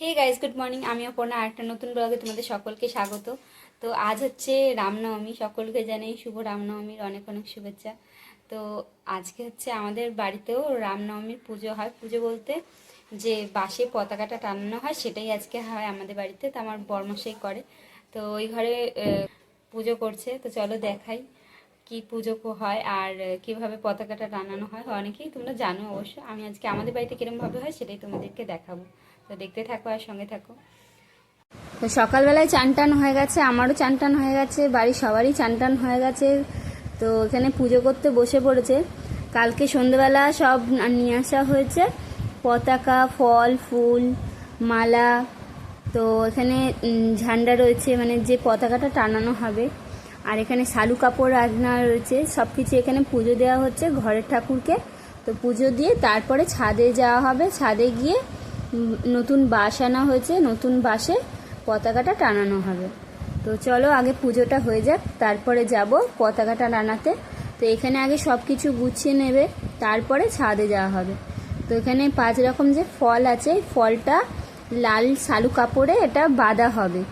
Hey guys good morning আমি অপর্ণা আরেকটা নতুন ব্লগে তোমাদের সকলকে স্বাগত। তো আজ হচ্ছে রামনবমী, সকলকে জানাই শুভ রামনবমীর অনেক অনেক শুভেচ্ছা। তো আজকে হচ্ছে আমাদের বাড়িতেও রামনবমীর পুজো হয়। পুজো বলতে যে বাসে পতাকাটা টানানো হয়, সেটাই আজকে হয় আমাদের বাড়িতে। তো আমার বর্মশাই করে। তো ওই ঘরে পুজো করছে। তো চলো দেখাই। কি পুজো হয় আর কীভাবে পতাকাটা টানানো হয় অনেকেই তোমরা জানো অবশ্য। আমি আজকে আমাদের বাড়িতে কিরমভাবে হয় সেটাই তোমাদেরকে দেখাবো। তো দেখতে থাকো আর সঙ্গে থাকো। তো সকালবেলায় চান টান হয়ে গেছে, আমারও চান টান হয়ে গেছে, বাড়ির সবারই চান টান হয়ে গেছে। তো এখানে পুজো করতে বসে পড়েছে। কালকে সন্ধেবেলা সব নিয়ে আসা হয়েছে। পতাকা, ফল, ফুল, মালা। তো এখানে ঝান্ডা রয়েছে মানে যে পতাকাটা টানানো হবে আর এখানে শালু কাপড় রান্না রয়েছে। সব কিছু এখানে পুজো দেওয়া হচ্ছে ঘরের ঠাকুরকে। তো পুজো দিয়ে তারপরে ছাদে যাওয়া হবে। ছাদে গিয়ে নতুন বাস আনা হয়েছে। নতুন বাসে পতাকাটা টানানো হবে। তো চলো আগে পুজোটা হয়ে যাক। তারপরে যাব পতাকাটা টানাতে। তো এখানে আগে সব কিছু গুছিয়ে নেবে। তারপরে ছাদে যাওয়া হবে। তো এখানে পাঁচ রকম যে ফল আছে ফলটা লাল শালু কাপড়ে এটা বাঁধা হবে।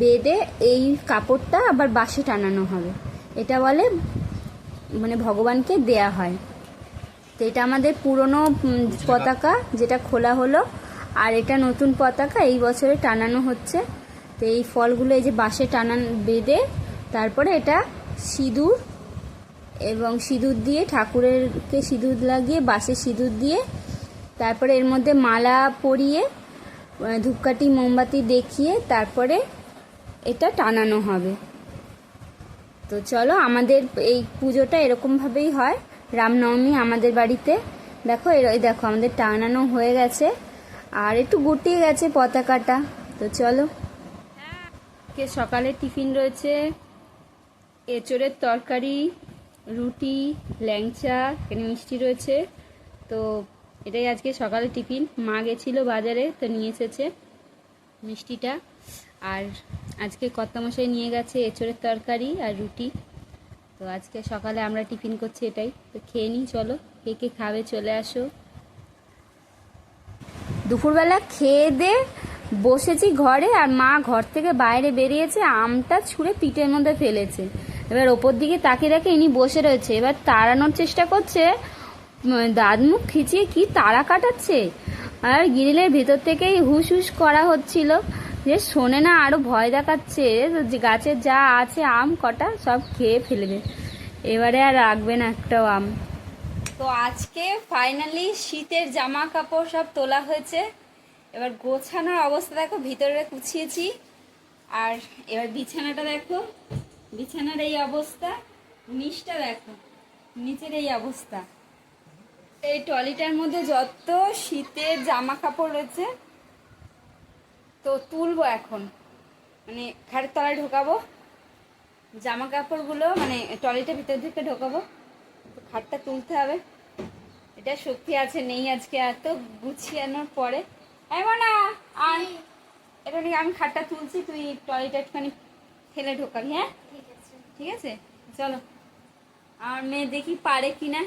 বেঁধে এই কাপড়টা আবার বাসে টানানো হবে। এটা বলে মানে ভগবানকে দেয়া হয়। তো এটা আমাদের পুরনো পতাকা যেটা খোলা হলো আর এটা নতুন পতাকা এই বছরে টানানো হচ্ছে। তো এই ফলগুলো এই যে বাঁশে টানান বেঁধে তারপরে এটা সিঁদুর এবং সিঁদুর দিয়ে ঠাকুরেরকে সিঁদুর লাগিয়ে বাঁশে সিঁদুর দিয়ে তারপরে এর মধ্যে মালা পরিয়ে ধূপকাঠি মোমবাতি দেখিয়ে তারপরে এটা টানানো হবে। তো চলো আমাদের এই পুজোটা এরকমভাবেই হয়। রামনবমী আমাদের বাড়িতে। দেখো, এর- দেখো, আমাদের টানানো হয়ে গেছে। আর একটু গুটিয়ে গেছে পতাকাটা। তো চলো। কে সকালে টিফিন রয়েছে? এঁচড়ের তরকারি, রুটি, ল্যাংচা, এখানে মিষ্টি রয়েছে। তো এটাই আজকে সকালে টিফিন। মা গেছিল বাজারে, তো নিয়ে এসেছে মিষ্টিটা। আর আজকে কর্তামশাই নিয়ে গেছে এঁচড়ের তরকারি আর রুটি। তো আজকে সকালে আমরা টিফিন করছি এটাই। তো খেয়ে নিই, চলো। কে কে খাবে চলে আসো। দুপুরবেলা খেয়ে দে বসেছি ঘরে আর মা ঘর থেকে বাইরে বেরিয়েছে, আমটা ছুঁড়ে পিঠের মধ্যে ফেলেছে। এবার ওপর দিকে তাকিয়ে রেখে ইনি বসে রয়েছে। এবার তাড়ানোর চেষ্টা করছে। দাঁত মুখ খিচিয়ে কি তাড়া কাটাচ্ছে? আর গিরিলের ভিতর থেকেই হুস হুস করা হচ্ছিল। যে শোনে না আরও ভয় দেখাচ্ছে যে গাছের যা আছে আম কটা সব খেয়ে ফেলবে এবারে আর রাখবে না একটাও আম। তো আজকে ফাইনালি শীতের জামা কাপড় সব তোলা হয়েছে। এবার গোছানোর অবস্থা দেখো, ভিতরে কুছিয়েছি আর এবার বিছানাটা দেখো, বিছানার এই অবস্থা, নিচটা দেখো, নিচের এই অবস্থা। এই টলিটার মধ্যে যত শীতের জামা কাপড় রয়েছে তো তুলবো এখন। মানে খাটের তলায় ঢোকাবো জামা কাপড়গুলো মানে টলিটার ভিতর থেকে ঢোকাবো। তো খাটটা তুলতে হবে। এটা শক্তি আছে নেই আজকে এত গুছিয়ানোর পরে। এমন না আর এটা নিয়ে আমি খাটটা তুলছি তুই টয়লেটটা একটুখানি ফেলে ঢোকাবি হ্যাঁ? ঠিক আছে। চলো। আমার মেয়ে দেখি পারে কি না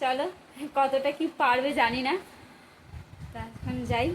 চলো কতটা কি পারবে জানি না। তা এখন যাই।